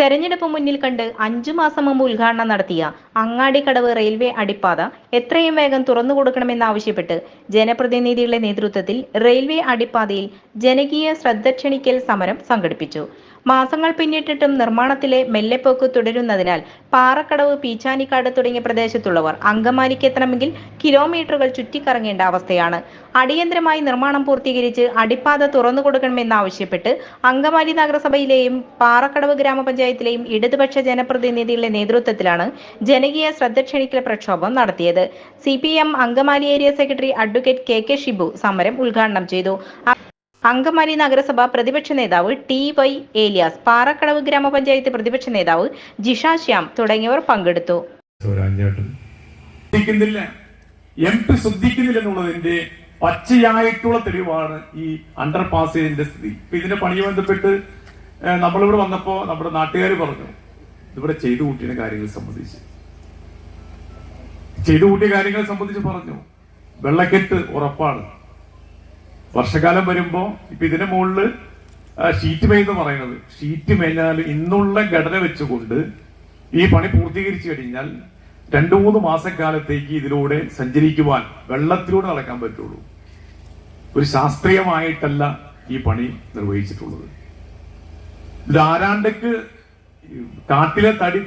തെരഞ്ഞെടുപ്പ് മുന്നിൽ കണ്ട് അഞ്ചു മാസം മുമ്പ് ഉദ്ഘാടനം നടത്തിയ അങ്ങാടിക്കടവ് റെയിൽവേ അടിപ്പാത എത്രയും വേഗം തുറന്നു കൊടുക്കണമെന്നാവശ്യപ്പെട്ട് ജനപ്രതിനിധികളുടെ നേതൃത്വത്തിൽ റെയിൽവേ അടിപ്പാതയിൽ ജനകീയ ശ്രദ്ധ ക്ഷണിക്കൽ സമരം സംഘടിപ്പിച്ചു. മാസങ്ങൾ പിന്നിട്ടിട്ടും നിർമ്മാണത്തിലെ മെല്ലെപ്പോക്ക് തുടരുന്നതിനാൽ പാറക്കടവ് പീച്ചാനിക്കാട് തുടങ്ങിയ പ്രദേശത്തുള്ളവർ അങ്കമാലിക്ക് എത്തണമെങ്കിൽ കിലോമീറ്ററുകൾ ചുറ്റിക്കറങ്ങേണ്ട അവസ്ഥയാണ്. അടിയന്തരമായി നിർമ്മാണം പൂർത്തീകരിച്ച് അടിപ്പാത തുറന്നു കൊടുക്കണമെന്നാവശ്യപ്പെട്ട് അങ്കമാലി നഗരസഭയിലെയും പാറക്കടവ് ഗ്രാമപഞ്ചായത്തിലെയും ഇടതുപക്ഷ ജനപ്രതിനിധികളുടെ നേതൃത്വത്തിലാണ് ജനകീയ ശ്രദ്ധ ക്ഷണിക്കൽ പ്രക്ഷോഭം നടത്തിയത്. C P M Angamaly area secretary advocate K K Shibu സമരം ഉദ്ഘാടനം ചെയ്തു. അങ്കമാലി നഗരസഭ പ്രതിപക്ഷ നേതാവ് ടി വൈ ഏലിയാസ് പാറക്കടവ് ഗ്രാമപഞ്ചായത്ത് പ്രതിപക്ഷ നേതാവ് ജിഷ ശ്യാം തുടങ്ങിയവർ പങ്കെടുത്തു. എം പി ശ്രദ്ധിക്കുന്നില്ല എന്നുള്ളതിന്റെ പച്ചയായിട്ടുള്ള തെളിവാണ് ഈ അണ്ടർ പാസേജിന്റെ സ്ഥിതി. ഇപ്പൊ ഇതിന്റെ പണി ബന്ധപ്പെട്ട് നമ്മളിവിടെ വന്നപ്പോ നമ്മുടെ നാട്ടുകാർ പറഞ്ഞു ഇവിടെ ചെയ്തു കൂട്ടിയ കാര്യങ്ങൾ സംബന്ധിച്ച്. ചെയ്തു കൂട്ടിയ കാര്യങ്ങളെ സംബന്ധിച്ച് പറഞ്ഞു. വെള്ളക്കെട്ട് ഉറപ്പാണ്. വർഷകാലം വരുമ്പോൾ ഇപ്പൊ ഇതിന്റെ മുകളിൽ ഷീറ്റ് മേയെന്ന് പറയുന്നത്. ഷീറ്റ് മേഞ്ഞാൽ ഇന്നുള്ള ഘടന വെച്ചുകൊണ്ട് ഈ പണി പൂർത്തീകരിച്ചു കഴിഞ്ഞാൽ രണ്ടു മൂന്ന് മാസക്കാലത്തേക്ക് ഇതിലൂടെ സഞ്ചരിക്കുവാൻ വെള്ളത്തിലൂടെ നടക്കാൻ പറ്റുള്ളൂ. ഒരു ശാസ്ത്രീയമായിട്ടല്ല ഈ പണി നിർവഹിച്ചിട്ടുള്ളത്. ഇത് ആരാണ്ടക്ക് കാട്ടിലെ തടി